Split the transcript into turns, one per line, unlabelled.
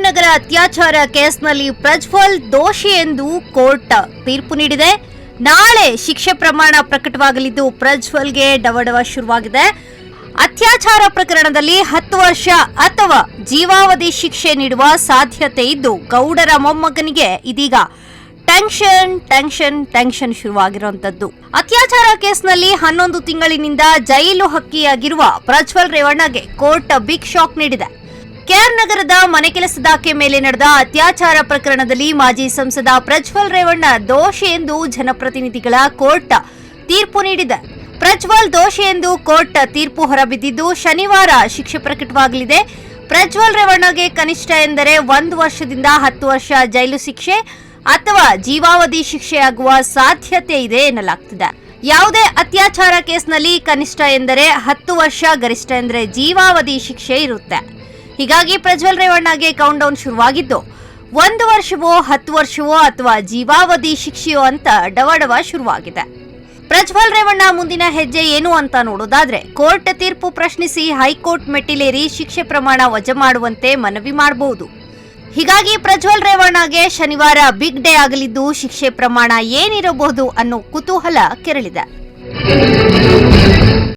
ನಗರ ಅತ್ಯಾಚಾರ ಕೇಸ್ನಲ್ಲಿ ಪ್ರಜ್ವಲ್ ದೋಷಿ ಎಂದು ಕೋರ್ಟ್ ತೀರ್ಪು ನೀಡಿದೆ. ನಾಳೆ ಶಿಕ್ಷೆ ಪ್ರಮಾಣ ಪ್ರಕಟವಾಗಲಿದ್ದು ಪ್ರಜ್ವಲ್ಗೆ ಡವಡವ ಶುರುವಾಗಿದೆ. ಅತ್ಯಾಚಾರ ಪ್ರಕರಣದಲ್ಲಿ ಹತ್ತು ವರ್ಷ ಅಥವಾ ಜೀವಾವಧಿ ಶಿಕ್ಷೆ ನೀಡುವ ಸಾಧ್ಯತೆ ಇದ್ದು ಗೌಡರ ಮೊಮ್ಮಗನಿಗೆ ಇದೀಗ ಟೆನ್ಷನ್ ಟೆನ್ಷನ್ ಟೆನ್ಷನ್ ಶುರುವಾಗಿರುವಂತದ್ದು ಅತ್ಯಾಚಾರ ಕೇಸ್ನಲ್ಲಿ ಹನ್ನೊಂದು ತಿಂಗಳಿನಿಂದ ಜೈಲು ಹಕ್ಕಿಯಾಗಿರುವ ಪ್ರಜ್ವಲ್ ರೇವಣ್ಣಗೆ ಕೋರ್ಟ್ ಬಿಗ್ ಶಾಕ್ ನೀಡಿದೆ. ಕೆಆರ್ ನಗರದ ಮನೆ ಕೆಲಸದಾಕೆ ಮೇಲೆ ನಡೆದ ಅತ್ಯಾಚಾರ ಪ್ರಕರಣದಲ್ಲಿ ಮಾಜಿ ಸಂಸದ ಪ್ರಜ್ವಲ್ ರೇವಣ್ಣ ದೋಷಿ ಎಂದು ಜನಪ್ರತಿನಿಧಿಗಳ ಕೋರ್ಟ್ ತೀರ್ಪು ನೀಡಿದೆ. ಪ್ರಜ್ವಲ್ ದೋಷಿ ಎಂದು ಕೋರ್ಟ್ ತೀರ್ಪು ಹೊರಬಿದ್ದಿದ್ದು ಶನಿವಾರ ಶಿಕ್ಷೆ ಪ್ರಕಟವಾಗಲಿದೆ. ಪ್ರಜ್ವಲ್ ರೇವಣ್ಣಗೆ ಕನಿಷ್ಠ ಎಂದರೆ ಒಂದು ವರ್ಷದಿಂದ ಹತ್ತು ವರ್ಷ ಜೈಲು ಶಿಕ್ಷೆ ಅಥವಾ ಜೀವಾವಧಿ ಶಿಕ್ಷೆಯಾಗುವ ಸಾಧ್ಯತೆ ಇದೆ ಎನ್ನಲಾಗ್ತಿದೆ. ಯಾವುದೇ ಅತ್ಯಾಚಾರ ಕೇಸ್ನಲ್ಲಿ ಕನಿಷ್ಠ ಎಂದರೆ ಹತ್ತು ವರ್ಷ, ಗರಿಷ್ಠ ಎಂದರೆ ಜೀವಾವಧಿ ಶಿಕ್ಷೆ ಇರುತ್ತೆ. ಹೀಗಾಗಿ ಪ್ರಜ್ವಲ್ ರೇವಣ್ಣಗೆ ಕೌಂಟ್ ಡೌನ್ ಶುರುವಾಗಿದ್ದು, ಒಂದು ವರ್ಷವೋ, ಹತ್ತು ವರ್ಷವೋ ಅಥವಾ ಜೀವಾವಧಿ ಶಿಕ್ಷೆಯೋ ಅಂತ ಡವಡವ ಶುರುವಾಗಿದೆ. ಪ್ರಜ್ವಲ್ ರೇವಣ್ಣ ಮುಂದಿನ ಹೆಜ್ಜೆ ಏನು ಅಂತ ನೋಡೋದಾದ್ರೆ, ಕೋರ್ಟ್ ತೀರ್ಪು ಪ್ರಶ್ನಿಸಿ ಹೈಕೋರ್ಟ್ ಮೆಟ್ಟಿಲೇರಿ ಶಿಕ್ಷೆ ಪ್ರಮಾಣ ವಜಾ ಮಾಡುವಂತೆ ಮನವಿ ಮಾಡಬಹುದು ಹೀಗಾಗಿ ಪ್ರಜ್ವಲ್ ರೇವಣ್ಣಗೆ ಶನಿವಾರ ಬಿಗ್ ಡೇ ಆಗಲಿದ್ದು ಶಿಕ್ಷೆ ಪ್ರಮಾಣ ಏನಿರಬಹುದು ಅನ್ನೋ ಕುತೂಹಲ ಕೆರಳಿದೆ.